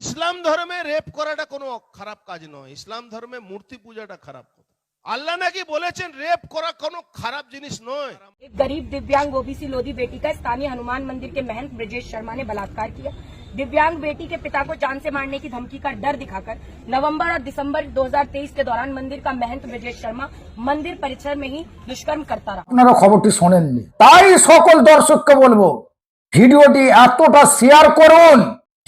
ইসলাম ধর্মে রেপ করাটা কোনো খারাপ কাজ নয় ইসলাম ধর্মে মূর্তি পূজাটা খারাপ কথা আল্লাহ নাকি বলেছেন রেপ করা কোনো খারাপ জিনিস নয় एक गरीब दिव्यांग ओबीसी लोधी बेटी का स्थानीय हनुमान मंदिर के महंत ब्रजेश शर्मा ने बलात्कार किया दिव्यांग बेटी के पिता को जान से मारने की धमकी का डर दिखाकर नवंबर और दिसंबर 2023 के दौरान मंदिर का महंत ब्रजेश शर्मा मंदिर परिसर में ही दुष्कर्म करता रहा আপনারা খবরটি শোনেননি তাই সকল দর্শককে বলবো ভিডিওটি এতটা শেয়ার করুন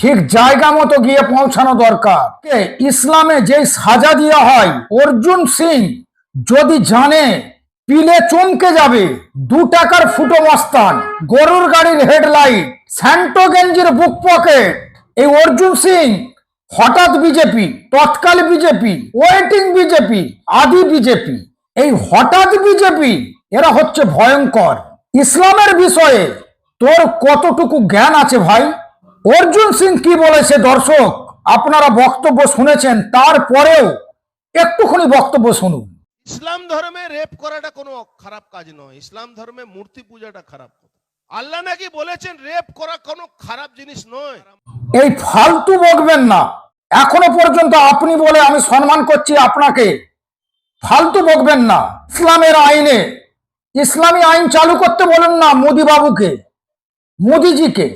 ঠিক জায়গা মতো গিয়ে পৌঁছানো দরকার। ইসলামে যে সাজা দেওয়া হয়, অর্জুন সিং যদি জানে, পিলে চমকে যাবে, দু টাকার ফুটো মস্তান, গরুর গাড়ির হেডলাইট, স্যান্টো গেঞ্জির বুক পকেট। এই অর্জুন সিং, হঠাৎ বিজেপি, তৎকাল বিজেপি, ওয়েটিং বিজেপি, আদি বিজেপি, এই হঠাৎ বিজেপি, এরা হচ্ছে ভয়ঙ্কর। ইসলামের বিষয়ে তোর কতটুকু জ্ঞান আছে ভাই? অর্জুন সিং কি বলেছে দর্শক? আপনারা বক্তব্য শুনেছেন তারপরেও একটুখানি বক্তব্য শুনুন। ইসলাম ধর্মে রেপ করাটা কোনো খারাপ কাজ নয় ইসলাম ধর্মে মূর্তি পূজাটা খারাপ আল্লাহ নাকি বলেছেন রেপ করা কোনো খারাপ জিনিস নয়। এই ফালতু বকবেন না। এখনও পর্যন্ত আপনি বলে আমি সম্মান করছি আপনাকে। ফালতু বকবেন না। ইসলামের আইনে ইসলামী আইন চালু করতে বলেন না মোদি বাবুকে মোদিজিকে।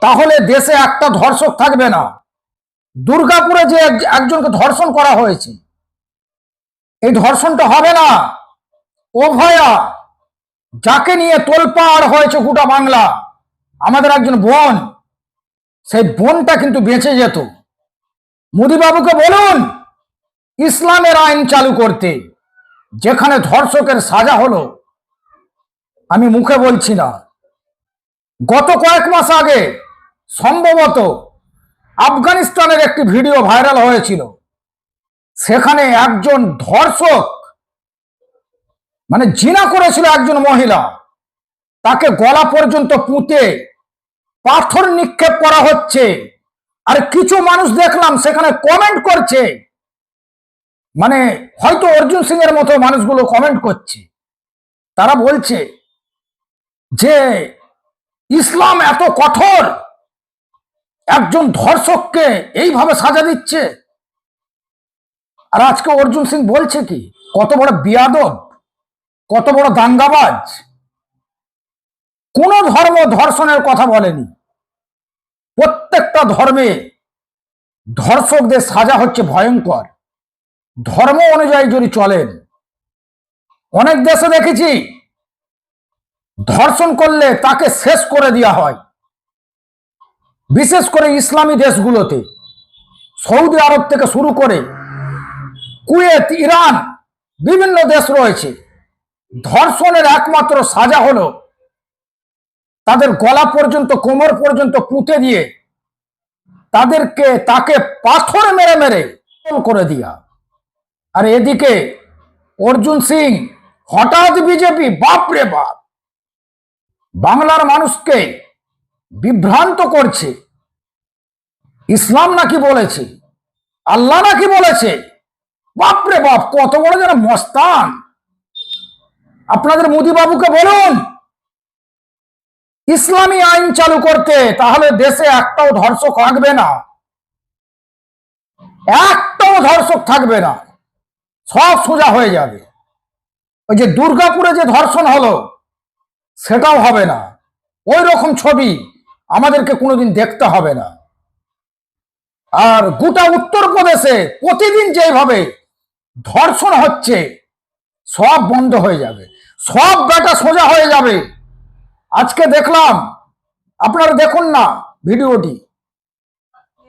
তাহলে দেশে একটা ধর্ষক থাকবে না। দুর্গাপুরে যে এক- একজনকে ধর্ষণ করা হয়েছে, এই ধর্ষণটা হবে না। ও ভয়া যাকে নিয়ে তোলপাড় হয়েছে গোটা বাংলা, আমাদের একজন বোন, সেই বোনটা কিন্তু বেঁচে যেত। মোদিবাবুকে বলুন, ইসলামের আইন চালু করতে যেখানে ধর্ষকের সাজা হলো, আমি মুখে বলছি না। গত কয়েক মাস আগে সম্ভবত আফগানিস্তানের একটি ভিডিও ভাইরাল হয়েছিল। সেখানে একজন ধর্ষক মানে জিনা করেছিল একজন মহিলা, তাকে গলা পর্যন্ত পুঁতে পাথর নিক্ষেপ করা হচ্ছে। আর কিছু মানুষ দেখলাম সেখানে কমেন্ট করছে। মানে হয়তো অর্জুন সিং এর মতো মানুষগুলো কমেন্ট করছে। তারা বলছে যে, ইসলাম এত কঠোর একজন ধর্ষককে এইভাবে সাজা দিচ্ছে? আর আজকে অর্জুন সিং বলছে কি, কত বড় বিয়াদব, কত বড় দাঙ্গাবাজ। কোন ধর্ম ধর্ষণের কথা বলেনি। প্রত্যেকটা ধর্মে ধর্ষকদের সাজা হচ্ছে ভয়ঙ্কর। ধর্ম অনুযায়ী যদি চলেন, অনেক দেশে দেখেছি, ধর্ষণ করলে তাকে শেষ করে দেওয়া হয়। বিশেষ করে ইসলামী দেশগুলোতে, সৌদি আরব থেকে শুরু করে কুয়েত, ইরান, বিভিন্ন দেশ রয়েছে। ধর্ষণের একমাত্র সাজা হলো তাদের গলা পর্যন্ত, কোমর পর্যন্ত পুঁতে দিয়ে তাদেরকে, তাকে পাথর মেরে মেরে করে দিয়া। আর এদিকে অর্জুন সিং, হঠাৎ বিজেপি, বাপরে বাপ, বাংলার মানুষকে বিভ্রান্ত করছে। ইসলাম নাকি বলেছে? আল্লাহ নাকি বলেছে? বাপরে বাপ, কত বড় যেন মস্তান। আপনাদের মোদি বাবুকে বলুন, ইসলামী আইন চালু করতে তাহলে দেশে একটাও ধর্ষক থাকবে না। একটাও ধর্ষক থাকবে না। সব সোজা হয়ে যাবে। ওই যে দুর্গাপুরে যে ধর্ষণ হলো, সেটাও হবে না। ওই রকম ছবি। আমাদেরকে কোনোদিন দেখতে হবে না আর গোটা উত্তরপ্রদেশে প্রতিদিন যেভাবে ধর্ষণ হচ্ছে সব বন্ধ হয়ে যাবে সব বেটা সোজা হয়ে যাবে আজকে দেখলাম আপনারা দেখুন না ভিডিওটি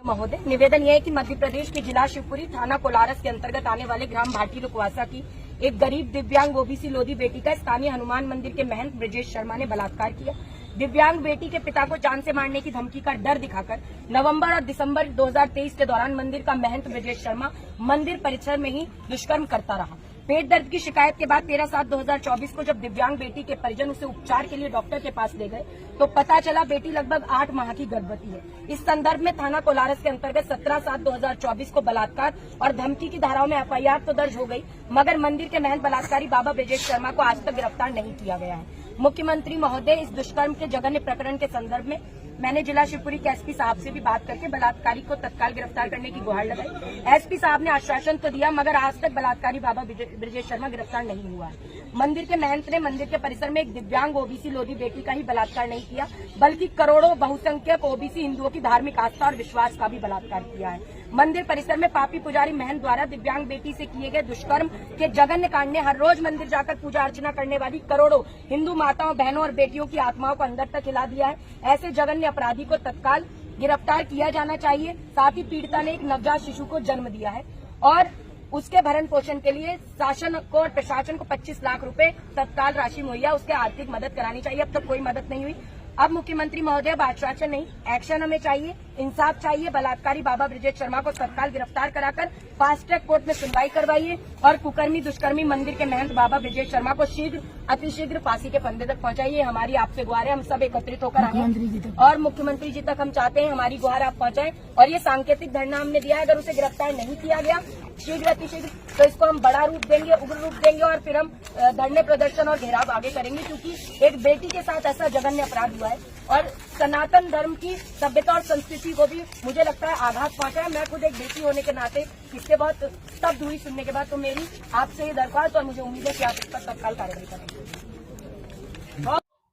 महोदय निवेदन यह है कि मध्य प्रदेश के जिला शिवपुरी थाना कोलारस के अंतर्गत आने वाले ग्राम भाटी रुकवासा की एक गरीब दिव्यांग ओबीसी लोधी बेटी का स्थानीय हनुमान मंदिर के महंत ब्रजेश शर्मा ने बलात्कार किया दिव्यांग बेटी के पिता को जान से मारने की धमकी का डर दिखाकर नवंबर और दिसंबर 2023 के दौरान मंदिर का महंत ब्रजेश शर्मा मंदिर परिसर में ही दुष्कर्म करता रहा। पेट दर्द की शिकायत के बाद 13 सात 2024 को जब दिव्यांग बेटी के परिजन उसे उपचार के लिए डॉक्टर के पास ले गए तो पता चला बेटी लगभग आठ माह की गर्भवती है। इस संदर्भ में थाना कोलारस के अंतर्गत 17 सात 2024 को बलात्कार और धमकी की धाराओं में एफआईआर तो दर्ज हो गई, मगर मंदिर के महंत बलात्कारी बाबा ब्रजेश शर्मा को आज तक गिरफ़्तार नहीं किया गया है। मुख्यमंत्री महोदय, इस दुष्कर्म के जघन्य प्रकरण के संदर्भ में मैंने जिला शिवपुरी के एसपी साहब से भी बात करके बलात्कारी को तत्काल गिरफ़्तार करने की गुहार लगाई। एसपी साहब ने आश्वासन तो दिया, मगर आज तक बलात्कारी बाबा ब्रिजे- ब्रिजेश शर्मा गिरफ़्तार नहीं हुआ। मंदिर के महंत ने मंदिर के परिसर में एक दिव्यांग ओबीसी लोधी बेटी का ही बलात्कार नहीं किया, बल्कि करोड़ों बहुसंख्यक ओबीसी हिंदुओं की धार्मिक आस्था और विश्वास का भी बलात्कार किया है। मंदिर परिसर में पापी पुजारी महंत द्वारा दिव्यांग बेटी से किए गए दुष्कर्म के जघन्य कांड ने हर रोज मंदिर जाकर पूजा अर्चना करने वाली करोड़ों हिंदू माताओं, बहनों और बेटियों की आत्माओं को अंदर तक हिला दिया है। ऐसे जघन्य अपराधी को तत्काल गिरफ़्तार किया जाना चाहिए। साथ ही पीड़िता ने एक नवजात शिशु को जन्म दिया है और उसके भरण पोषण के लिए शासन को और प्रशासन को 25 लाख रुपए तत्काल राशि मुहैया, उसके आर्थिक मदद करानी चाहिए। अब तक तो कोई मदद नहीं हुई। अब मुख्यमंत्री महोदय आश्वासन नहीं एक्शन हमें चाहिए इंसाफ चाहिए बलात्कारी बाबा ब्रिजेश शर्मा को तत्काल गिरफ़्तार कराकर फास्ट ट्रैक कोर्ट में सुनवाई करवाइए और कुकर्मी दुष्कर्मी मंदिर के महंत बाबा ब्रिजेश शर्मा को शीघ्र अतिशीघ्र फांसी के फंदे तक पहुंचाइए। हमारी आपसे गुहार है हम सब एकत्रित होकर आए और मुख्यमंत्री जी तक हम चाहते हैं हमारी गुहार आप पहुंचाएँ और ये सांकेतिक धरना हमने दिया अगर उसे गिरफ़्तार नहीं किया गया शीघ्र अतिशीघ्र तो इसको हम बड़ा रूप देंगे उग्र रूप देंगे और फिर हम अ, धरने प्रदर्शन और घेराव आगे करेंगे क्योंकि एक बेटी के साथ ऐसा जघन्य अपराध हुआ है और सनातन धर्म की सभ्यता और संस्कृति को भी मुझे लगता है आघात पहुंचा है मैं खुद एक बेटी होने के नाते इससे बहुत स्तब्ध हुई सुनने के बाद तो मेरी आपसे ये दरख्वास्त और मुझे उम्मीद है कि आप इस पर तत्काल कार्रवाई करेंगे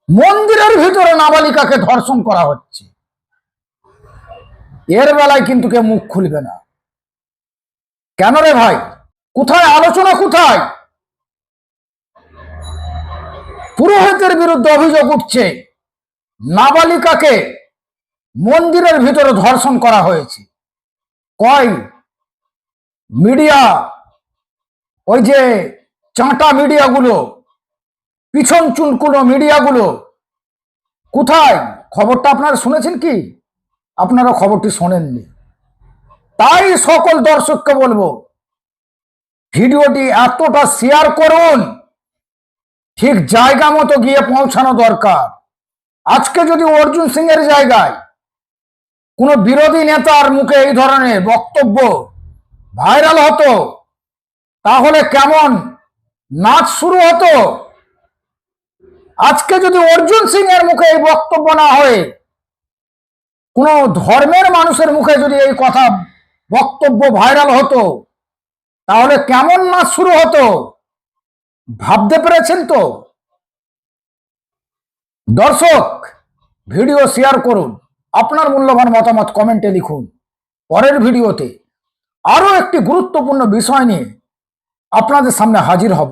মন্দিরের ভিতরে নাবালিকাকে ধর্ষণ করা হচ্ছে এর বেলায় কিন্তু কেউ মুখ খুলবে না কেন রে ভাই? কোথায়? আলোচনা কোথায়? পুরোহিতের বিরুদ্ধে অভিযোগ উঠছে, নাবালিকাকে মন্দিরের ভিতরে ধর্ষণ করা হয়েছে। কয়? মিডিয়া, ওই যে চাঁটা মিডিয়াগুলো, পিছন চুলকুনো মিডিয়াগুলো, কোথায়? খবরটা আপনারা শুনেছেন কি? আপনারা খবরটি শোনেননি। তাই সকল দর্শককে বলব, ভিডিওটি এতটা শেয়ার করুন, ঠিক জায়গা মতো গিয়ে পৌঁছানো দরকার। আজকে যদি অর্জুন সিং এর জায়গায় কোনো বিরোধী নেতার মুখে এই ধরনের বক্তব্য ভাইরাল হতো, তাহলে কেমন নাচ শুরু হতো? আজকে যদি অর্জুন সিং এর মুখে এই বক্তব্য না হয়ে, কোন ধর্মের মানুষের মুখে যদি এই কথা বক্তব্য ভাইরাল হতো। তাহলে কেমন নাচ শুরু হতো? ভাবতে পেরেছেন তো? দর্শক, ভিডিও শেয়ার করুন। আপনার মূল্যবান মতামত কমেন্টে লিখুন। পরের ভিডিওতে আরও একটি গুরুত্বপূর্ণ বিষয় নিয়ে আপনাদের সামনে হাজির হব।